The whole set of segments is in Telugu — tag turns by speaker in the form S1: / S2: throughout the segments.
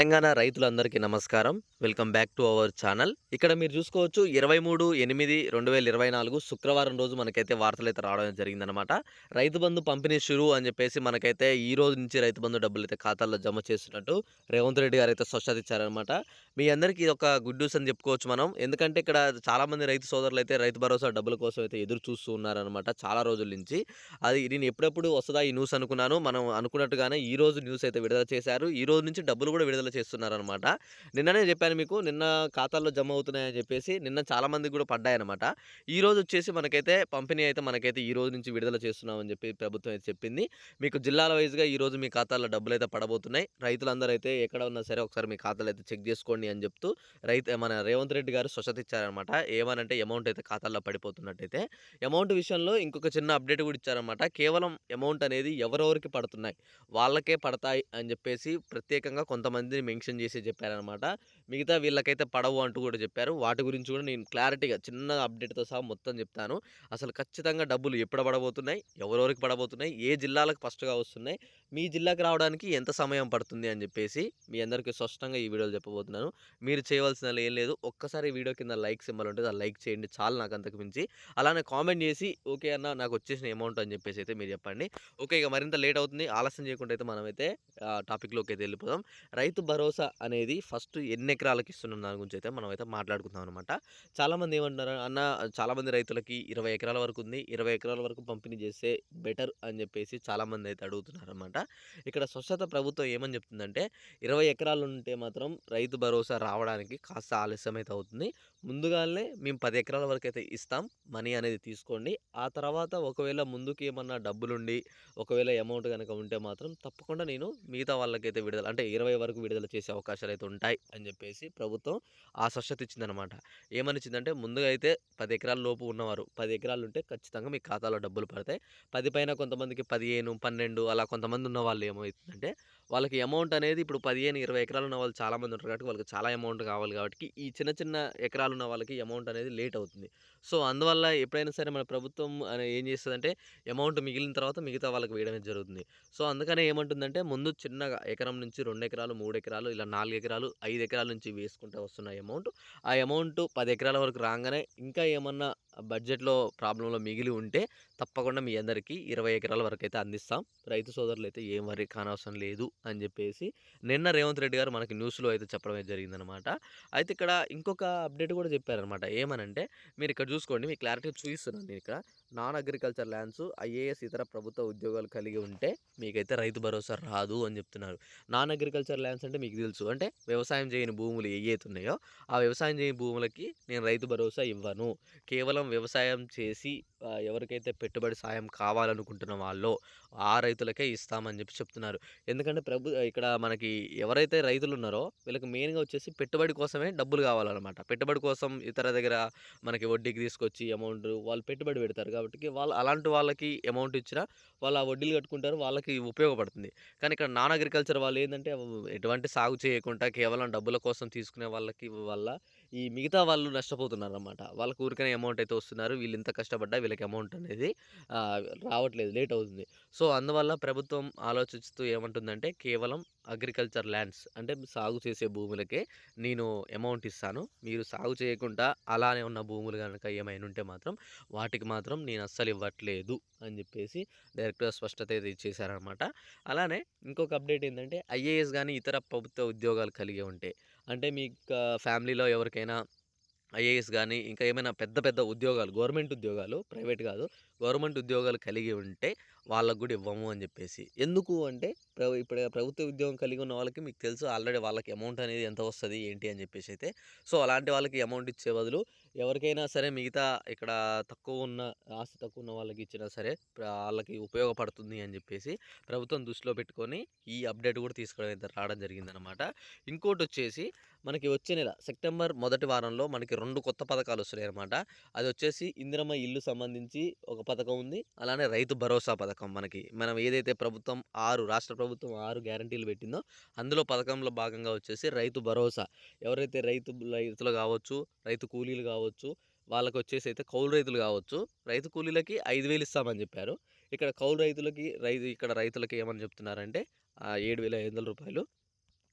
S1: తెలంగాణ రైతులందరికీ నమస్కారం. Welcome back to our channel. ఇక్కడ మీరు చూసుకోవచ్చు ఇరవై మూడు ఎనిమిది రెండు వేల ఇరవై నాలుగు శుక్రవారం రోజు మనకైతే వార్తలు అయితే రావడం జరిగిందనమాట రైతు బంధు పంపిణీ షురు అని చెప్పేసి మనకైతే ఈ రోజు నుంచి రైతు బంధు డబ్బులు అయితే ఖాతాల్లో జమ చేస్తున్నట్టు రేవంత్ రెడ్డి గారు అయితే స్పష్టత ఇచ్చారనమాట మీ అందరికీ ఇది ఒక గుడ్ న్యూస్ అని చెప్పుకోవచ్చు మనం. ఎందుకంటే ఇక్కడ చాలామంది రైతు సోదరులు అయితే రైతు భరోసా డబ్బుల కోసం అయితే ఎదురు చూస్తూ ఉన్నారనమాట చాలా రోజుల నుంచి. అది నేను ఎప్పుడెప్పుడు వస్తుందా ఈ న్యూస్ అనుకున్నాను. మనం అనుకున్నట్టుగానే ఈ రోజు న్యూస్ అయితే విడుదల చేశారు. ఈ రోజు నుంచి డబ్బులు కూడా విడుదల చేస్తున్నారనమాట. నిన్ననే చెప్పాను మీకు నిన్న ఖాతాల్లో జమ అవుతున్నాయని చెప్పేసి నిన్న చాలామంది కూడా పడ్డాయన్నమాట ఈ రోజు వచ్చేసి మనకైతే పంపిణీ అయితే మనకైతే ఈ రోజు నుంచి విడుదల చేస్తున్నామని చెప్పి ప్రభుత్వం అయితే చెప్పింది. మీకు జిల్లాల వైజ్గా ఈ రోజు మీ ఖాతాల్లో డబ్బులు అయితే పడబోతున్నాయి. రైతులందరూ అయితే ఎక్కడ ఉన్నా సరే ఒకసారి మీ ఖాతాలు అయితే చెక్ చేసుకోండి అని చెప్తూ రైతు మన రేవంత్ రెడ్డి గారు స్వచ్ఛత ఇచ్చారనమాట. ఏమనంటే అమౌంట్ అయితే ఖాతాల్లో పడిపోతున్నట్టయితే. అమౌంట్ విషయంలో ఇంకొక చిన్న అప్డేట్ కూడా ఇచ్చారనమాట. కేవలం అమౌంట్ అనేది ఎవరెవరికి పడుతున్నాయి వాళ్ళకే పడతాయి అని చెప్పేసి ప్రత్యేకంగా కొంతమంది మెన్షన్ చేసి చెప్పారనమాట. మిగతా వీళ్ళకైతే పడవు అంటూ కూడా చెప్పారు. వాటి గురించి కూడా నేను క్లారిటీగా చిన్న అప్డేట్తో సహా మొత్తం చెప్తాను. అసలు ఖచ్చితంగా డబ్బులు ఎప్పుడు పడబోతున్నాయి? ఎవరెవరికి పడబోతున్నాయి? ఏ జిల్లాలకు ఫస్ట్గా వస్తున్నాయి? మీ జిల్లాకు రావడానికి ఎంత సమయం పడుతుంది అని చెప్పేసి మీ అందరికీ స్పష్టంగా ఈ వీడియోలో చెప్పబోతున్నాను. మీరు చేయవలసిన ఏం లేదు. ఒక్కసారి వీడియో కింద లైక్ సింబల్ ఉంటుంది ఆ లైక్ చేయండి. చాలా నాకు అంతకు మించి. అలానే కామెంట్ చేసి ఓకే అన్న నాకు వచ్చేసిన అమౌంట్ అని చెప్పేసి అయితే మీరు చెప్పండి. ఓకే ఇక మరింత లేట్ అవుతుంది. ఆలస్యం చేయకుండా అయితే మనమైతే టాపిక్లోకి అయితే వెళ్ళిపోదాం. రైతు భరోసా అనేది ఫస్ట్ ఎన్ని ఎకరాలకు ఇస్తున్న దాని గురించి అయితే మనం అయితే మాట్లాడుకుందాం అనమాట చాలామంది ఏమంటున్నారు అన్న చాలామంది రైతులకి ఇరవై ఎకరాల వరకు ఉంది ఇరవై ఎకరాల వరకు పంపిణీ చేస్తే బెటర్ అని చెప్పేసి చాలామంది అయితే అడుగుతున్నారు అనమాట ఇక్కడ స్వచ్ఛత ప్రభుత్వం ఏమని చెప్తుందంటే ఇరవై ఎకరాలు ఉంటే మాత్రం రైతు భరోసా రావడానికి కాస్త ఆలస్యం అయితే అవుతుంది. ముందుగానే మేము పది ఎకరాల వరకు అయితే ఇస్తాం మనీ అనేది తీసుకోండి. ఆ తర్వాత ఒకవేళ ముందుకు ఏమన్నా డబ్బులుండి ఒకవేళ అమౌంట్ కనుక ఉంటే మాత్రం తప్పకుండా నేను మిగతా వాళ్ళకైతే విడుదల అంటే ఇరవై వరకు విడుదల చేసే అవకాశాలు అయితే ఉంటాయి అని చెప్పేసి ప్రభుత్వం ఆ స్వచ్ఛత ఇచ్చిందనమాట ఏమని ఇచ్చిందంటే ముందుగా అయితే పది ఎకరాల లోపు ఉన్నవారు పది ఎకరాలు ఉంటే ఖచ్చితంగా మీ ఖాతాలో డబ్బులు పడతాయి. పది పైన కొంతమందికి పదిహేను పన్నెండు అలా కొంతమంది ఉన్న వాళ్ళు ఏమవుతుందంటే వాళ్ళకి అమౌంట్ అనేది ఇప్పుడు పదిహేను ఇరవై ఎకరాలు ఉన్న వాళ్ళు చాలామంది ఉంటారు కాబట్టి వాళ్ళకి చాలా అమౌంట్ కావాలి కాబట్టి ఈ చిన్న చిన్న ఎకరాలు ఉన్న వాళ్ళకి అమౌంట్ అనేది లేట్ అవుతుంది. సో అందువల్ల ఎప్పుడైనా సరే మన ప్రభుత్వం ఏం చేస్తుందంటే అమౌంట్ మిగిలిన తర్వాత మిగతా వాళ్ళకి వేయడమే జరుగుతుంది. సో అందుకనే ఏమంటుందంటే ముందు చిన్నగా ఎకరం నుంచి రెండు ఎకరాలు మూడు ఎకరాలు ఇలా నాలుగు ఎకరాలు ఐదు ఎకరాల నుంచి వేసుకుంటూ వస్తున్న అమౌంట్. ఆ అమౌంట్ పది ఎకరాల వరకు రాగానే ఇంకా ఏమన్నా బడ్జెట్లో ప్రాబ్లంలో మిగిలి ఉంటే తప్పకుండా మీ అందరికీ ఇరవై ఎకరాల వరకు అయితే అందిస్తాం. రైతు సోదరులు అయితే ఏం వరి కానవసరం లేదు అని చెప్పేసి నిన్న రేవంత్ రెడ్డి గారు మనకి న్యూస్లో అయితే చెప్పడం జరిగిందనమాట అయితే ఇక్కడ ఇంకొక అప్డేట్ కూడా చెప్పారనమాట ఏమనంటే మీరు ఇక్కడ చూసుకోండి మీ క్లారిటీ చూపిస్తున్నాను నేను ఇక్కడ. నాన్ అగ్రికల్చర్ ల్యాండ్స్ ఐఏఎస్ ఇతర ప్రభుత్వ ఉద్యోగాలు కలిగి ఉంటే మీకైతే రైతు భరోసా రాదు అని చెప్తున్నారు. నాన్ అగ్రికల్చర్ ల్యాండ్స్ అంటే మీకు తెలుసు. అంటే వ్యవసాయం చేయని భూములు ఏవైతే ఉన్నాయో ఆ వ్యవసాయం చేయని భూములకి నేను రైతు భరోసా ఇవ్వను. కేవలం వ్యవసాయం చేసి ఎవరికైతే పెట్టుబడి సాయం కావాలనుకుంటున్న వాళ్ళో ఆ రైతులకే ఇస్తామని చెప్పి చెప్తున్నారు. ఎందుకంటే ప్రభు ఇక్కడ మనకి ఎవరైతే రైతులు ఉన్నారో వీళ్ళకి మెయిన్గా వచ్చేసి పెట్టుబడి కోసమే డబ్బులు కావాలన్నమాట. పెట్టుబడి కోసం ఇతర దగ్గర మనకి వడ్డీకి తీసుకొచ్చి అమౌంట్ వాళ్ళు పెట్టుబడి పెడతారు కాబట్టి వాళ్ళు అలాంటి వాళ్ళకి అమౌంట్ ఇచ్చినా వాళ్ళు ఆ వడ్డీలు కట్టుకుంటారు వాళ్ళకి ఉపయోగపడుతుంది. కానీ ఇక్కడ నాన్ అగ్రికల్చర్ వాళ్ళు ఏంటంటే ఎటువంటి సాగు చేయకుండా కేవలం డబ్బుల కోసం తీసుకునే వాళ్ళకి వల్ల ఈ మిగతా వాళ్ళు నష్టపోతున్నారు అనమాట వాళ్ళకు ఊరికనే అమౌంట్ అయితే వస్తున్నారు. వీళ్ళు ఇంత కష్టపడ్డా వీళ్ళకి అమౌంట్ అనేది రావట్లేదు లేట్ అవుతుంది. సో అందువల్ల ప్రభుత్వం ఆలోచిస్తూ ఏమంటుందంటే కేవలం అగ్రికల్చర్ ల్యాండ్స్ అంటే సాగు చేసే భూములకే నేను అమౌంట్ ఇస్తాను. మీరు సాగు చేయకుండా అలానే ఉన్న భూములు కనుక ఏమైనా ఉంటే మాత్రం వాటికి మాత్రం నేను అస్సలు ఇవ్వట్లేదు అని చెప్పేసి డైరెక్ట్గా స్పష్టత అయితే ఇచ్చేసారనమాట అలానే ఇంకొక అప్డేట్ ఏంటంటే ఐఏఎస్ కానీ ఇతర ప్రభుత్వ ఉద్యోగాలు కలిగి ఉంటే అంటే మీ ఫ్యామిలీలో ఎవరికైనా ఐఏఎస్ కానీ ఇంకా ఏమైనా పెద్ద పెద్ద ఉద్యోగాలు గవర్నమెంట్ ఉద్యోగాలు ప్రైవేట్ కాదు గవర్నమెంట్ ఉద్యోగాలు కలిగి ఉంటే వాళ్ళకు కూడా ఇవ్వము అని చెప్పేసి. ఎందుకు అంటే ఇప్పుడు ప్రభుత్వ ఉద్యోగం కలిగి ఉన్న వాళ్ళకి మీకు తెలుసు ఆల్రెడీ వాళ్ళకి అమౌంట్ అనేది ఎంత వస్తుంది ఏంటి అని చెప్పేసి అయితే. సో అలాంటి వాళ్ళకి అమౌంట్ ఇచ్చే బదులు ఎవరికైనా సరే మిగతా ఇక్కడ తక్కువ ఉన్న ఆస్తి తక్కువ ఉన్న వాళ్ళకి ఇచ్చినా సరే వాళ్ళకి ఉపయోగపడుతుంది అని చెప్పేసి ప్రభుత్వం దృష్టిలో పెట్టుకొని ఈ అప్డేట్ కూడా తీసుకోవడం అయితే రావడం జరిగిందనమాట ఇంకోటి వచ్చేసి మనకి వచ్చే నెల సెప్టెంబర్ మొదటి వారంలో మనకి రెండు కొత్త పథకాలు వస్తున్నాయి అనమాట అది వచ్చేసి ఇందిరమ్మ ఇల్లు సంబంధించి ఒక పథకం ఉంది. అలానే రైతు భరోసా పథకం మనకి. మనం ఏదైతే ప్రభుత్వం ఆరు రాష్ట్ర ప్రభుత్వం ఆరు గ్యారంటీలు పెట్టిందో అందులో పథకంలో భాగంగా వచ్చేసి రైతు భరోసా. ఎవరైతే రైతు రైతులు కావచ్చు రైతు కూలీలు కావచ్చు వాళ్ళకి వచ్చేసి అయితే కౌలు రైతులు కావచ్చు. రైతు కూలీలకి ఐదు వేలు ఇస్తామని చెప్పారు. ఇక్కడ కౌలు రైతులకి రైతు ఇక్కడ రైతులకి ఏమని చెప్తున్నారంటే ఏడు వేల ఐదు వందల రూపాయలు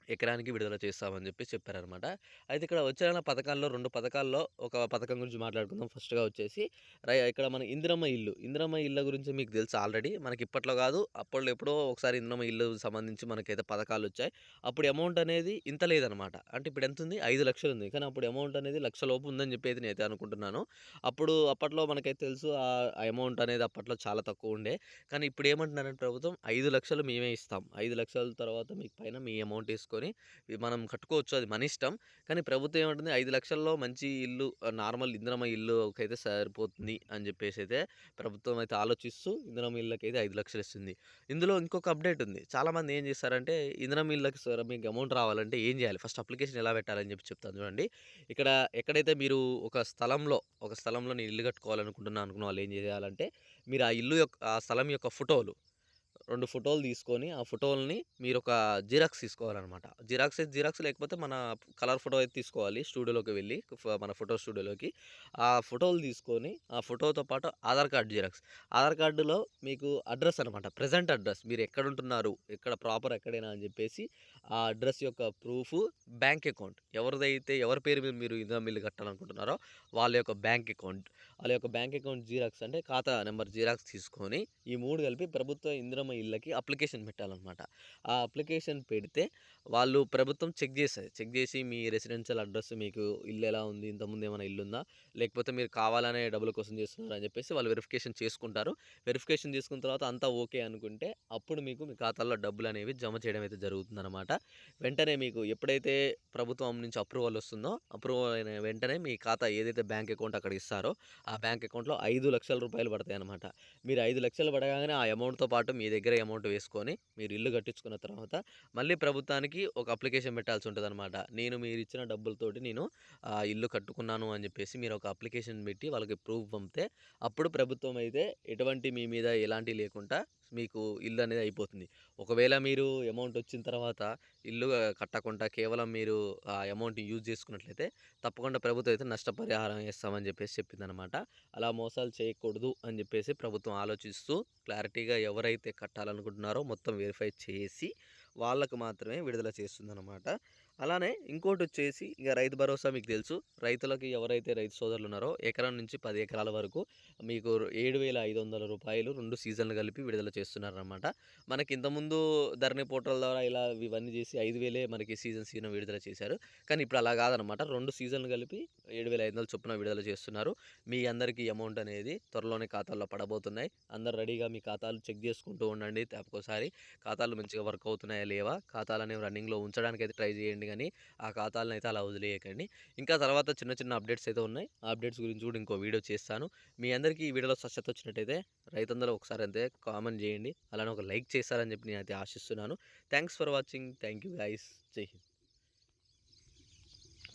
S1: ఎకరానికి విడుదల చేస్తామని చెప్పి చెప్పారనమాట. అయితే ఇక్కడ వచ్చిన పథకాల్లో రెండు పథకాల్లో ఒక పథకం గురించి మాట్లాడుకుందాం. ఫస్ట్‌గా వచ్చేసి రై ఇక్కడ మన ఇందిరమ్మ ఇల్లు. ఇందిరమ్మ ఇళ్ళ గురించి మీకు తెలుసు ఆల్రెడీ. మనకి ఇప్పట్లో కాదు అప్పట్లో ఎప్పుడో ఒకసారి ఇందిరమ్మ ఇల్లు సంబంధించి మనకైతే పథకాలొచ్చాయి. అప్పుడు అమౌంట్ అనేది ఇంత లేదనమాట. అంటే ఇప్పుడు ఎంత ఉంది ఐదు లక్షలు ఉంది. కానీ అప్పుడు అమౌంట్ అనేది లక్ష లోపు ఉందని చెప్పి అయితే నేనైతే అనుకుంటున్నాను. అప్పుడు అప్పట్లో మనకైతే తెలుసు ఆ అమౌంట్ అనేది అప్పట్లో చాలా తక్కువ ఉండే. కానీ ఇప్పుడు ఏమంటున్నారంటే ప్రభుత్వం ఐదు లక్షలు మేమే ఇస్తాం. ఐదు లక్షల తర్వాత మీకు పైన మీ అమౌంట్ ఏసుకొని మనం కట్టుకోవచ్చు. అది మన ఇష్టం. కానీ ప్రభుత్వం ఏమంటుంది ఐదు లక్షల్లో మంచి ఇల్లు ఆహ్, నార్మల్ ఇందిరమ్మ అయితే సరిపోతుంది అని చెప్పేసి అయితే ప్రభుత్వం అయితే ఆలోచిస్తూ ఇందిరమ్మ ఇళ్ళకైతే 5,00,000 ఇస్తుంది. ఇందులో ఇంకొక అప్డేట్ ఉంది. చాలామంది ఏం చేస్తారంటే ఇందిరమ్మ ఇళ్ళకి సార్ మీకు అమౌంట్ రావాలంటే ఏం చేయాలి? ఫస్ట్ అప్లికేషన్ ఎలా పెట్టాలని చెప్పి చెప్తాను చూడండి. ఇక్కడ ఎక్కడైతే మీరు ఒక స్థలంలో, ఒక స్థలంలో నేను ఇల్లు కట్టుకోవాలనుకుంటున్నాను అనుకున్న వాళ్ళు ఏం చేయాలంటే మీరు ఆ ఇల్లు యొక్క ఆ స్థలం యొక్క ఫోటోలు రెండు ఫోటోలు తీసుకొని ఆ ఫోటోలని మీరు ఒక జిరాక్స్ తీసుకోవాలన్నమాట జిరాక్స్ అయితే జిరాక్స్ లేకపోతే మన కలర్ ఫోటో అయితే తీసుకోవాలి. స్టూడియోలోకి వెళ్ళి మన ఫోటో స్టూడియోలోకి. ఆ ఫోటోలు తీసుకొని ఆ ఫోటోతో పాటు ఆధార్ కార్డ్ జిరాక్స్. ఆధార్ కార్డులో మీకు అడ్రస్ అనమాట. ప్రజెంట్ అడ్రస్ మీరు ఎక్కడ ఉంటున్నారు ఎక్కడ ప్రాపర్ ఎక్కడైనా అని చెప్పేసి ఆ అడ్రస్ యొక్క ప్రూఫ్ బ్యాంక్ అకౌంట్. ఎవరిదైతే ఎవరి పేరు మీద మీరు ఇందిరమ్మ ఇల్లు కట్టాలనుకుంటున్నారో వాళ్ళ యొక్క బ్యాంక్ అకౌంట్. వాళ్ళ యొక్క బ్యాంక్ అకౌంట్ జిరాక్స్ అంటే ఖాతా నెంబర్ జిరాక్స్ తీసుకొని ఈ మూడు కలిపి ప్రభుత్వ ఇంద్రమ ఇళ్ళకి అప్లికేషన్ పెట్టాలన్నమాట ఆ అప్లికేషన్ పెడితే వాళ్ళు ప్రభుత్వం చెక్ చేస్తుంది చెక్ చేసి మీ రెసిడెన్షియల్ అడ్రస్ మీకు ఇల్లు ఎలా ఉంది? ఇంతకుముందు ఏమైనా ఇల్లు ఉందా లేకపోతే మీరు కావాలనే డబ్బుల కోసం చేస్తున్నారు అని చెప్పేసి వాళ్ళు వెరిఫికేషన్ చేసుకుంటారు. వెరిఫికేషన్ చేసుకున్న తర్వాత అంతా ఓకే అనుకుంటే అప్పుడు మీకు మీ ఖాతాలో డబ్బులనేవి జమ చేయడం అయితే జరుగుతుందనమాట. వెంటనే మీకు ఎప్పుడైతే ప్రభుత్వం నుంచి అప్రూవల్ వస్తుందో అప్రూవల్ అయిన వెంటనే మీ ఖాతా ఏదైతే బ్యాంక్ అకౌంట్ అక్కడ ఇస్తారో ఆ బ్యాంక్ అకౌంట్‌లో ఐదు లక్షల రూపాయలు పడతాయనమాట. మీరు ఐదు లక్షలు పడగానే ఆ అమౌంట్‌తో పాటు మీ దగ్గర అమౌంట్ వేసుకొని మీరు ఇల్లు కట్టించుకున్న తర్వాత మళ్ళీ ప్రభుత్వానికి ఒక అప్లికేషన్ పెట్టాల్సి ఉంటుంది అనమాట నేను మీరు ఇచ్చిన డబ్బులతోటి నేను ఇల్లు కట్టుకున్నాను అని చెప్పేసి మీరు ఒక అప్లికేషన్ పెట్టి వాళ్ళకి ప్రూఫ్ పంపితే అప్పుడు ప్రభుత్వం అయితే ఎటువంటి మీ మీద ఎలాంటివి లేకుండా మీకు ఇల్లు అనేది అయిపోతుంది. ఒకవేళ మీరు అమౌంట్ వచ్చిన తర్వాత ఇల్లు కట్టకుండా కేవలం మీరు ఆ అమౌంట్ యూజ్ చేసుకున్నట్లయితే తప్పకుండా ప్రభుత్వం అయితే నష్టపరిహారం ఇస్తామని చెప్పేసి చెప్పిందనమాట. అలా మోసాలు చేయకూడదు అని చెప్పేసి ప్రభుత్వం ఆలోచిస్తూ క్లారిటీగా ఎవరైతే కట్టాలనుకుంటున్నారో మొత్తం వెరిఫై చేసి వాళ్ళకు మాత్రమే విడుదల చేస్తుందనమాట. అలానే ఇంకోటి వచ్చేసి ఇక రైతు భరోసా మీకు తెలుసు. రైతులకి ఎవరైతే రైతు సోదరులు ఉన్నారో ఎకరం నుంచి పది ఎకరాల వరకు మీకు ఏడు వేల ఐదు వందల రూపాయలు రెండు సీజన్‌లు కలిపి విడుదల చేస్తున్నారనమాట. మనకి ఇంతకుముందు ధరణి పోర్టల్ ద్వారా ఇలా ఇవన్నీ చేసి ఐదు వేలే మనకి సీజన్ సీజన్ విడుదల చేశారు. కానీ ఇప్పుడు అలా కాదనమాట. రెండు సీజన్‌లు కలిపి 7,500 చొప్పున విడుదల చేస్తున్నారు. మీ అందరికీ అమౌంట్ అనేది త్వరలోనే ఖాతాల్లో పడబోతున్నాయి. అందరు రెడీగా మీ ఖాతాలు చెక్ చేసుకుంటూ ఉండండి. ఒక్కోసారి ఖాతాలు మంచిగా వర్క్ అవుతున్నాయా? లేవా? ఖాతాలనేవి రన్నింగ్‌లో ఉంచడానికైతే ట్రై చేయండి కానీ ఆ ఖాతాలనైతే అలా వదిలేయకండి. ఇంకా తర్వాత చిన్న చిన్న అప్డేట్స్ అయితే ఉన్నాయి. ఆ అప్డేట్స్ గురించి కూడా ఇంకో వీడియో చేస్తాను. మీ అందరికీ ఈ వీడియోలో స్వచ్ఛత వచ్చినట్టయితే రైతందరూ ఒకసారి అయితే కామెంట్ చేయండి. అలానే ఒక లైక్ చేస్తారని చెప్పి నేనైతే ఆశిస్తున్నాను. Thanks for watching. Thank you guys. Jai Hind.